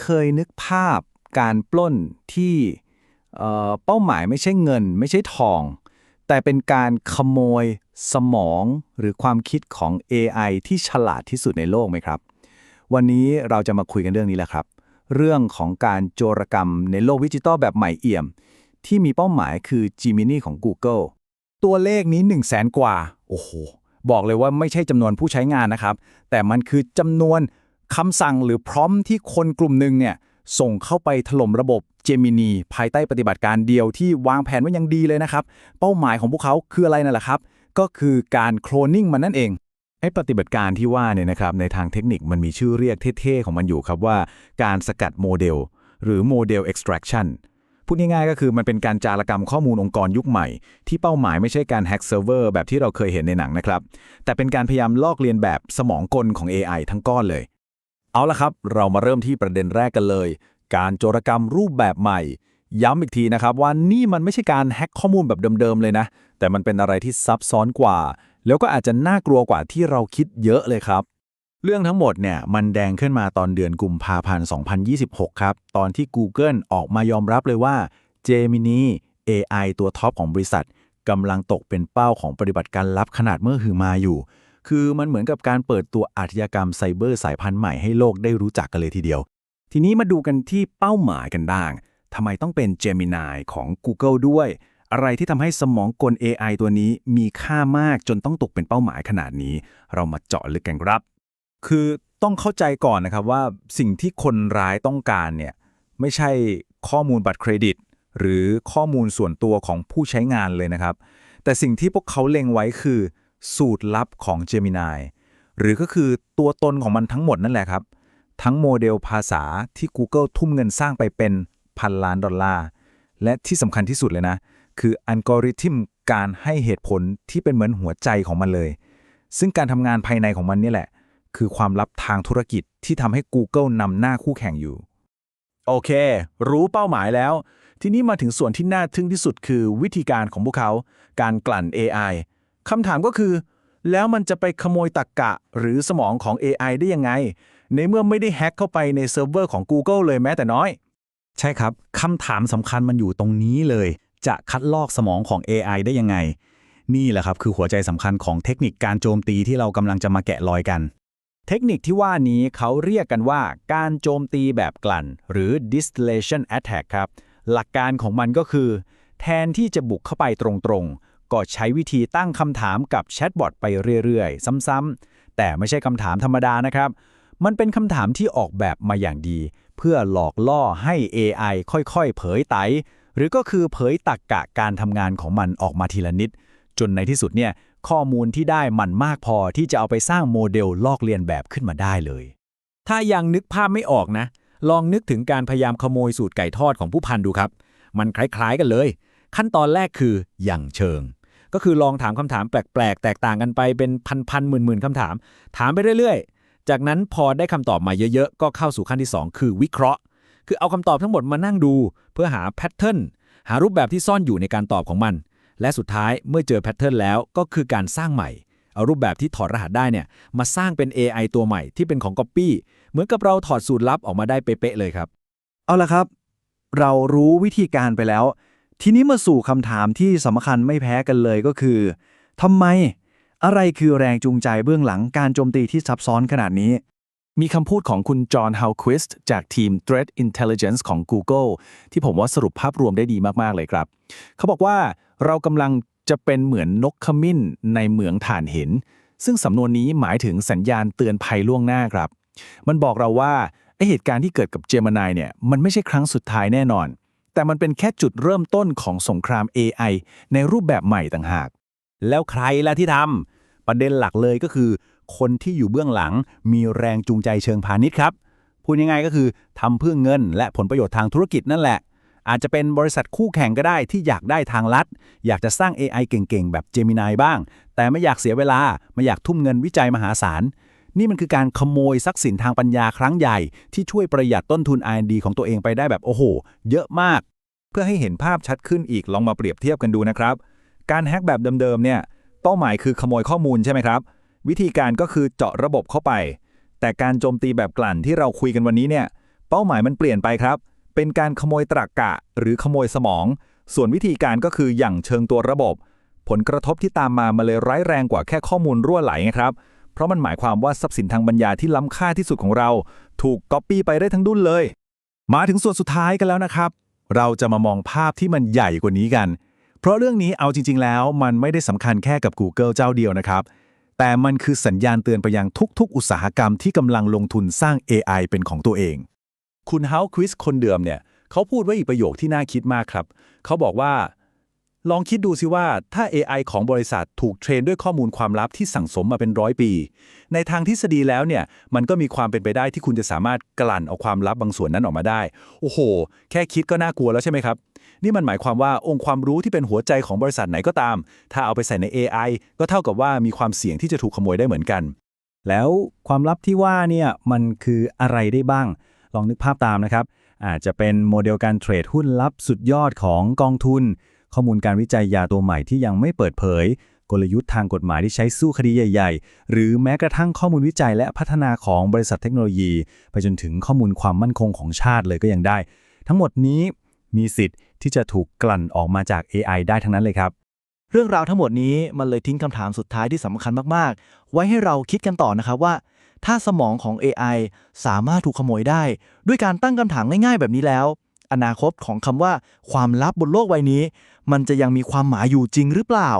เคยนึกภาพการปล้นที่เป้าหมายไม่ใช่เงิน ไม่ใช่ทอง แต่เป็นการขโมยสมองหรือความคิดของ AI ที่ฉลาดที่สุดในโลกไหมครับ วันนี้เราจะมาคุยกันเรื่องนี้แหละครับ เรื่องของการโจรกรรมในโลกดิจิตอลแบบใหม่เอี่ยม ที่มีเป้าหมายคือ Gemini ของ Google ตัวเลขนี้ 1 0 0 0 0แสนกว่า โอ้โห บอกเลยว่าไม่ใช่จำนวนผู้ใช้งานนะครับ แต่มันคือจำนวน คำสั่งหรือพร้อมที่คนกลุ่มหนึ่งเนี่ยส่งเข้าไปถล่มระบบ Gemini ภายใต้ปฏิบัติการเดียวที่วางแผนไว้อย่างดีเลยนะครับ เป้าหมายของพวกเขาคืออะไรนั่นแหละครับ ก็คือการโคลนนิ่งมันนั่นเองไอ้ปฏิบัติการที่ว่าเนี่ยนะครับในทางเทคนิคมันมีชื่อเรียกเท่ๆของมันอยู่ครับว่าการสกัดโมเดล หรือโมเดล extraction พูดง่ายๆก็คือมันเป็นการจารกรรมข้อมูลองค์กรยุคใหม่ ที่เป้าหมายไม่ใช่การแฮ็กเซิร์ฟเวอร์แบบที่เราเคยเห็นในหนังนะครับ แต่เป็นการพยายามลอกเลียนแบบสมองกลของ AI ทั้งก้อนเลย เอาละครับ เรามาเริ่มที่ประเด็นแรกกันเลย การโจรกรรมรูปแบบใหม่ ย้ำอีกทีนะครับว่านี่มันไม่ใช่การแฮ็กข้อมูลแบบเดิมๆเลยนะ แต่มันเป็นอะไรที่ซับซ้อนกว่า แล้วก็อาจจะน่ากลัวกว่าที่เราคิดเยอะเลยครับ เรื่องทั้งหมดเนี่ยมันแดงขึ้นมาตอนเดือนกุมภาพันธ์ 2026 ครับ ตอนที่ Google ออกมายอมรับเลยว่า Gemini AI ตัวท็อปของบริษัทกำลังตกเป็นเป้าของปฏิบัติการลับขนาดเมื่อหือมาอยู่ คือมันเหมือนกับการเปิดตัวอาชญากรรมไซเบอร์สายพันธุ์ใหม่ให้โลกได้รู้จักกันเลยทีเดียว ทีนี้มาดูกันที่เป้าหมายกันบ้างทำไมต้องเป็น Gemini ของ Google ด้วย อะไรที่ทำให้สมองกล AI ตัวนี้มีค่ามากจนต้องตกเป็นเป้าหมายขนาดนี้ เรามาเจาะลึกกันครับ คือต้องเข้าใจก่อนนะครับว่าสิ่งที่คนร้ายต้องการเนี่ยไม่ใช่ข้อมูลบัตรเครดิต หรือข้อมูลส่วนตัวของผู้ใช้งานเลยนะครับ แต่สิ่งที่พวกเขาเล็งไว้คือ สูตรลับของ Gemini หรือก็คือตัวตนของมันทั้งหมดนั่นแหละครับ ทั้งโมเดลภาษาที่ Google ทุ่มเงินสร้างไปเป็นพันล้านดอลลาร์ และที่สำคัญที่สุดเลยนะ คืออัลกอริทึมการให้เหตุผลที่เป็นเหมือนหัวใจของมันเลย ซึ่งการทำงานภายในของมันนี่แหละ คือความลับทางธุรกิจที่ทำให้ Google นำหน้าคู่แข่งอยู่ โอเค รู้เป้าหมายแล้ว ทีนี้มาถึงส่วนที่น่าทึ่งที่สุดคือวิธีการของพวกเขา การกลั่น AI คำถามก็คือ แล้วมันจะไปขโมยตรกกะหรือสมองของ AI ได้ยังไง ในเมื่อไม่ได้แฮ็กเข้าไปในเซิร์ฟเวอร์ของ Google เลยแม้แต่น้อย ใช่ครับคำถามสำคัญมันอยู่ตรงนี้เลย จะคัดลอกสมองของ AI ได้ยังไง นี่แหละครับคือหัวใจสำคัญของเทคนิคการโจมตีที่เรากำลังจะมาแกะรอยกัน เทคนิคที่ว่านี้เขาเรียกกันว่าการโจมตีแบบกลั่น หรือ distillation attack ครับหลักการของมันก็คือ แทนที่จะบุกเข้าไปตรงๆ ก็ใช้วิธีตั้งคำถามกับแชทบอทไปเรื่อยๆ ซ้ำๆ แต่ไม่ใช่คำถามธรรมดานะครับ มันเป็นคำถามที่ออกแบบมาอย่างดี เพื่อหลอกล่อให้ AI ค่อยๆ เผยไต หรือก็คือเผยตักกะการทำงานของมันออกมาทีละนิด จนในที่สุดเนี่ยข้อมูลที่ได้มันมากพอที่จะเอาไปสร้างโมเดลลอกเลียนแบบขึ้นมาได้เลย ถ้ายังนึกภาพไม่ออกนะ ลองนึกถึงการพยายามขโมยสูตรไก่ทอดของผู้พันดูครับ มันคล้ายๆกันเลย ขั้นตอนแรกคืออย่างเชิง ก็คือลองถามคำถามแปลกๆ แตกต่างกันไปเป็นพันๆหมื่นๆคำถาม ถามไปเรื่อยๆ จากนั้นพอได้คำตอบมาเยอะๆ ก็เข้าสู่ขั้นที่ 2 คือวิเคราะห์ คือเอาคำตอบทั้งหมดมานั่งดู เพื่อหาแพทเทิร์นหารูปแบบที่ซ่อนอยู่ในการตอบของมัน และสุดท้ายเมื่อเจอแพทเทิร์นแล้วก็คือการสร้างใหม่ เอารูปแบบที่ถอดรหัสได้เนี่ยมาสร้างเป็น AI ตัวใหม่ที่เป็นของ Copy เหมือนกับเราถอดสูตรลับออกมาได้เป๊ะๆเลยครับ เอาละครับ เรารู้วิธีการไปแล้ว ทีนี้มาสู่คำถามที่สำคัญไม่แพ้กันเลยก็คือทำไม อะไรคือแรงจูงใจเบื้องหลังการโจมตีที่ซับซ้อนขนาดนี้ มีคำพูดของคุณจอห์นฮาวควิสต์จากทีม Threat Intelligence ของ Google ที่ผมว่าสรุปภาพรวมได้ดีมาก ๆ เลยครับ เขาบอกว่าเรากำลังจะเป็นเหมือนนกขมิ้นในเหมืองถ่านหิน ซึ่งสำนวนนี้หมายถึงสัญญาณเตือนภัยล่วงหน้าครับ มันบอกเราว่าไอเหตุการณ์ที่เกิดกับเจมินายเนี่ยมันไม่ใช่ครั้งสุดท้ายแน่นอน แต่มันเป็นแค่จุดเริ่มต้นของสงคราม AI ในรูปแบบใหม่ต่างหาก แล้วใครล่ะที่ทำประเด็นหลักเลยก็คือ คนที่อยู่เบื้องหลังมีแรงจูงใจเชิงพาณิชย์ครับ พูดง่ายๆก็คือทำเพื่อเงิน และผลประโยชน์ทางธุรกิจนั่นแหละ อาจจะเป็นบริษัทคู่แข่งก็ได้ที่อยากได้ทางลัด อยากจะสร้าง AI เก่งๆ แบบ Gemini บ้าง แต่ไม่อยากเสียเวลาไม่อยากทุ่มเงินวิจัยมหาศาล นี่มันคือการขโมยทรัพย์สินทางปัญญาครั้งใหญ่ ที่ช่วยประหยัดต้นทุน R&D ของตัวเองไปได้แบบโอ้โห เยอะมาก เพื่อให้เห็นภาพชัดขึ้นอีกลองมาเปรียบเทียบกันดูนะครับ การแฮ็กแบบเดิมๆเนี่ยเป้าหมายคือขโมยข้อมูลใช่ไหมครับ วิธีการก็คือเจาะระบบเข้าไป แต่การโจมตีแบบกลั่นที่เราคุยกันวันนี้เนี่ยเป้าหมายมันเปลี่ยนไปครับ เป็นการขโมยตรรกะหรือขโมยสมอง ส่วนวิธีการก็คืออย่างเชิงตัวระบบ ผลกระทบที่ตามมามาเลยร้ายแรงกว่าแค่ข้อมูลรั่วไหลไงครับ เพราะมันหมายความว่าทรัพย์สินทางปัญญาที่ล้ำค่าที่สุดของเรา ถูกก๊อปปี้ไปได้ทั้งดุนเลย มาถึงส่วนสุดท้ายกันแล้วนะครับ เราจะมามองภาพที่มันใหญ่กว่านี้กัน เพราะเรื่องนี้เอาจริง ๆ แล้ว มันไม่ได้สำคัญแค่กับ Google เจ้าเดียวนะครับ แต่มันคือสัญญาณเตือนไปยังทุกๆ อุตสาหกรรมที่กำลังลงทุนสร้าง AI เป็นของตัวเอง คุณเฮาควิสคนเดิมเนี่ยเขาพูดไว้อีกประโยคที่น่าคิดมากครับ เขาบอกว่า ลองคิดดูสิว่าถ้า AI ของบริษัทถูกเทรนด้วยข้อมูลความลับที่สั่งสมมาเป็นร้อยปี ในทางทฤษฎีแล้วเนี่ย มันก็มีความเป็นไปได้ที่คุณจะสามารถกลั่นเอาความลับบางส่วนนั้นออกมาได้ โอ้โห แค่คิดก็น่ากลัวแล้วใช่ไหมครับ นี่มันหมายความว่าองค์ความรู้ที่เป็นหัวใจของบริษัทไหนก็ตาม ถ้าเอาไปใส่ใน AI ก็เท่ากับว่ามีความเสี่ยงที่จะถูกขโมยได้เหมือนกัน แล้วความลับที่ว่าเนี่ยมันคืออะไรได้บ้าง ลองนึกภาพตามนะครับอาจจะเป็นโมเดลการเทรดหุ้นลับสุดยอดของกองทุน ข้อมูลการวิจัยยาตัวใหม่ที่ยังไม่เปิดเผย กลยุทธ์ทางกฎหมายที่ใช้สู้คดีใหญ่ ๆ หรือแม้กระทั่งข้อมูลวิจัยและพัฒนาของบริษัทเทคโนโลยี ไปจนถึงข้อมูลความมั่นคงของชาติเลยก็ยังได้ ทั้งหมดนี้มีสิทธิ์ที่จะถูกกลั่นออกมาจาก AI ได้ทั้งนั้นเลยครับ เรื่องราวทั้งหมดนี้มันเลยทิ้งคำถามสุดท้ายที่สำคัญมากๆ ไว้ให้เราคิดกันต่อนะครับว่า ถ้าสมองของ AI สามารถถูกขโมยได้ ด้วยการตั้งคำถามง่ายๆ แบบนี้แล้ว อนาคตของคำว่าความลับบนโลกใบนี้ มันจะยังมีความหมายอยู่จริงหรือเปล่า